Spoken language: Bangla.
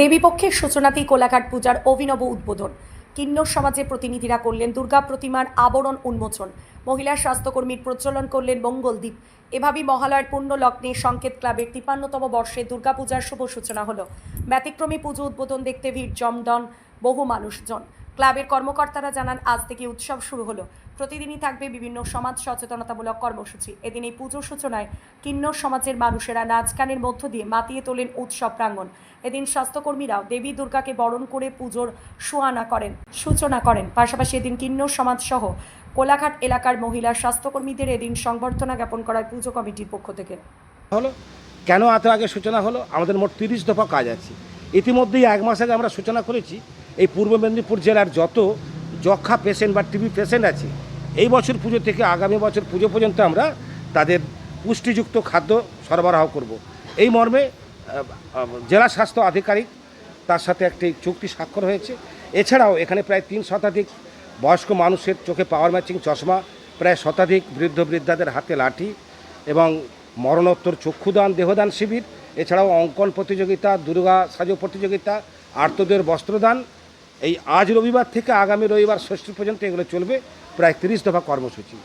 দেবীপক্ষের সূচনাতেই কোলাঘাট পূজার অভিনব উদ্বোধন। কিন্নর সমাজে প্রতিনিধিরা করলেন দুর্গা প্রতিমার আবরণ উন্মোচন। মহিলা স্বাস্থ্যকর্মীর প্রচলন করলেন মঙ্গলদ্বীপ। এভাবেই মহালয়ের পূর্ণ লগ্নে সংকেত ক্লাবের তিপ্পান্নতম বর্ষে দুর্গাপূজার শুভ সূচনা হলো। ব্যতিক্রমী পুজো উদ্বোধন দেখতে ভিড়, জমদন, বহু মানুষজন। ক্লাবের কর্মকর্তারা জানান, আজ থেকে উৎসব শুরু হলো। প্রতিদিনই থাকবে বিভিন্ন সমাজ সচেতনতামূলক কর্মসূচি। এদিন এই পুজো সূচনায় কিন্নর সমাজের মানুষেরা নাচ গানের মধ্য দিয়ে মাতিয়ে তোলেন উৎসব প্রাঙ্গণ। এদিন স্বাস্থ্যকর্মীরাও দেবী দুর্গাকে বরণ করে পুজোর সুয়ানা করেন, সূচনা করেন। পাশাপাশি এদিন কিন্নর সমাজ সহ কোলাঘাট এলাকার মহিলা স্বাস্থ্যকর্মীদের এদিন সংবর্ধনা জ্ঞাপন করায় পুজো কমিটির পক্ষ থেকে। হলো? কেন এত আগে সূচনা হলো? আমাদের মোট তিরিশ দফা কাজ আছে। ইতিমধ্যেই এক মাস আগে আমরা সূচনা করেছি। এই পূর্ব মেদিনীপুর জেলার যত যক্ষা পেশেন্ট বা টিবি পেশেন্ট আছে, এই বছর পুজো থেকে আগামী বছর পুজো পর্যন্ত আমরা তাদের পুষ্টিযুক্ত খাদ্য সরবরাহ করব। এই মর্মে জেলা স্বাস্থ্য আধিকারিক তার সাথে একটি চুক্তি স্বাক্ষর হয়েছে এছাড়াও এখানে প্রায় তিন শতাধিক বয়স্ক মানুষের চোখে পাওয়ার ম্যাচিং চশমা, প্রায় শতাধিক বৃদ্ধ বৃদ্ধাদের হাতে লাঠি এবং মরণোত্তর চক্ষুদান, দেহদান শিবির, এছাড়াও অঙ্কন প্রতিযোগিতা, দুর্গা সাজো প্রতিযোগিতা, আর্তদের বস্ত্রদান এই আজ রবিবার থেকে আগামী রবিবার ষষ্ঠী পর্যন্ত এগুলো চলবে প্রায় তিরিশ দফা কর্মসূচি।